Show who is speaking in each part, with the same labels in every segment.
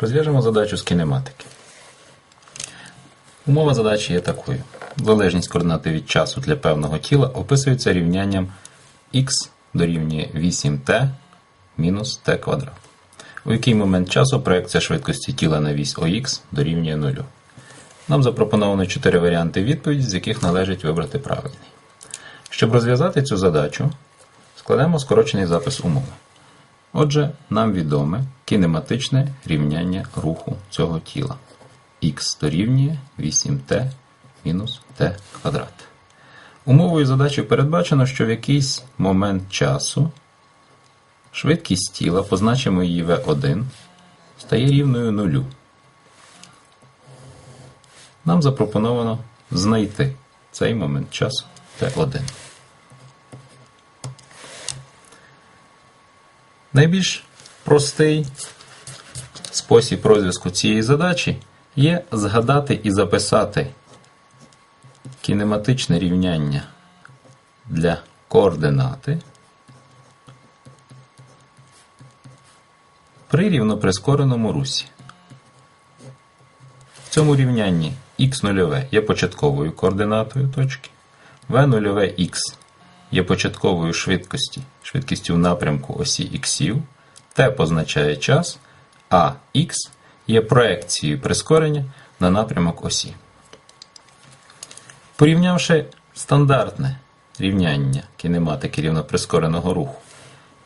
Speaker 1: Розв'яжемо задачу з кінематики. Умова задачі є такою. Залежність координати від часу для певного тіла описується рівнянням х дорівнює 8t мінус t квадрат. У який момент часу проекція швидкості тіла на вісь ОХ дорівнює 0. Нам запропоновано 4 варіанти відповіді, з яких належить вибрати правильний. Щоб розв'язати цю задачу, складемо скорочений запис умови. Отже, нам відоме кінематичне рівняння руху цього тіла. х дорівнює 8t мінус t квадрат. Умовою задачі передбачено, що в якийсь момент часу швидкість тіла, позначимо її v1, стає рівною нулю. Нам запропоновано знайти цей момент часу t1. Найбільш простий спосіб розв'язку цієї задачі є згадати і записати кінематичне рівняння для координати при рівноприскореному русі. В цьому рівнянні х0 є початковою координатою точки, v0х є початковою швидкості, швидкістю напрямку осі іксів, t позначає час, а х є проекцією прискорення на напрямок осі. Порівнявши стандартне рівняння кінематики рівноприскореного руху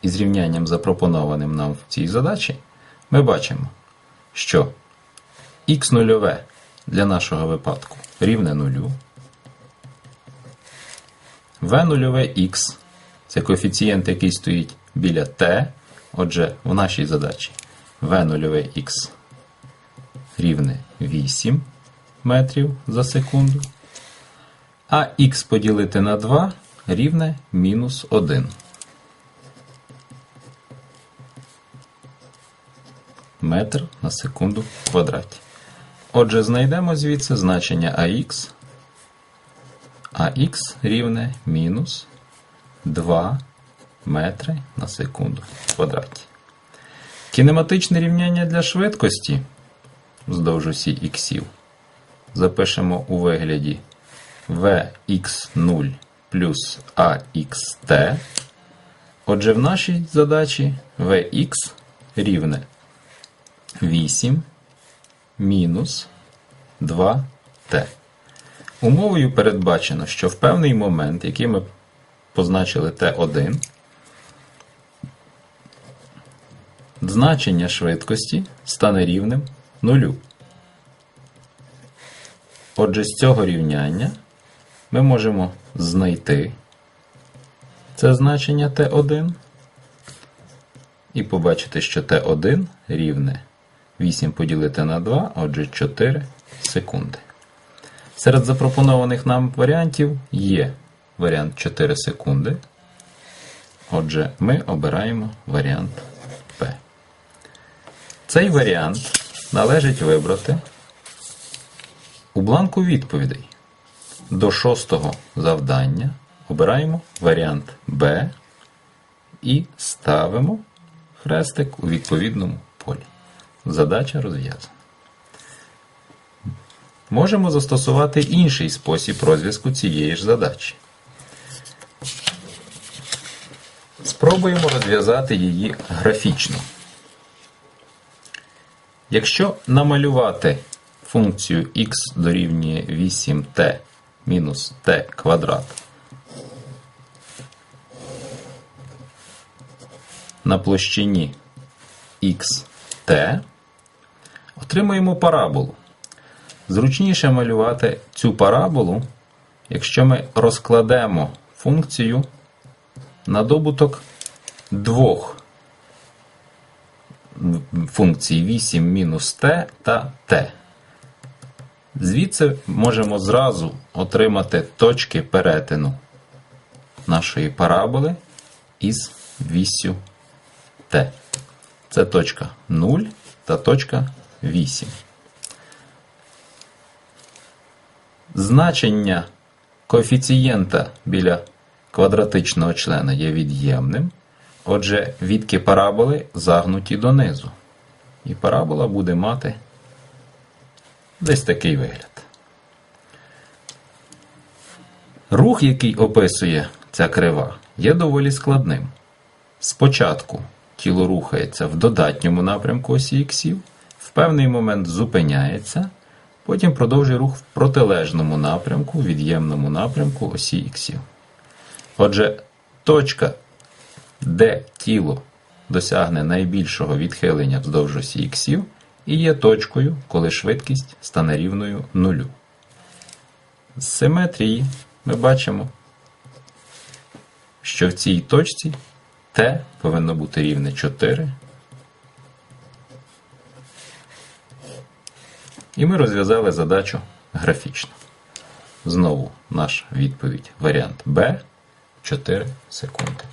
Speaker 1: із рівнянням, запропонованим нам в цій задачі, ми бачимо, що х0 для нашого випадку рівне нулю, v0х це коефіцієнт, який стоїть біля t, отже, в нашій задачі v0х рівне 8 метрів за секунду, а х поділити на 2 рівне мінус 1. Метр на секунду в квадраті. Отже, знайдемо звідси значення АХ. АХ рівне мінус 2 метри на секунду в квадраті. Кінематичне рівняння для швидкості вздовж осі іксів запишемо у вигляді Vx0 плюс AXT. Отже, в нашій задачі Vx рівне 8 мінус 2t. Умовою передбачено, що в певний момент, який ми позначили t1, значення швидкості стане рівним нулю. Отже, з цього рівняння ми можемо знайти це значення t1 і побачити, що t1 рівне 8 поділити на 2, отже 4 секунди. Серед запропонованих нам варіантів є варіант 4 секунди. Отже, ми обираємо варіант П. Цей варіант належить вибрати у бланку відповідей. До шостого завдання обираємо варіант Б і ставимо хрестик у відповідному полі. Задача розв'язана. Можемо застосувати інший спосіб розв'язку цієї ж задачі. Спробуємо розв'язати її графічно. Якщо намалювати функцію х дорівнює 8t мінус t квадрат на площині xt, отримаємо параболу. Зручніше малювати цю параболу, якщо ми розкладемо функцію на добуток двох функцій 8 мінус t та t. Звідси можемо зразу отримати точки перетину нашої параболи із вісю t. Це точка 0 та точка 8. Значення коефіцієнта біля квадратичного члена є від'ємним. Отже, відки параболи загнуті донизу. І парабола буде мати десь такий вигляд. Рух, який описує ця крива, є доволі складним. Спочатку тіло рухається в додатньому напрямку осі іксів, в певний момент зупиняється, потім продовжує рух в протилежному напрямку, від'ємному напрямку осі іксів. Отже, точка, де тіло досягне найбільшого відхилення вздовж осі іксів, і є точкою, коли швидкість стане рівною нулю. З симетрії ми бачимо, що в цій точці t повинно бути рівне 4. І ми розв'язали задачу графічно. Знову наша відповідь варіант Б 4 секунди.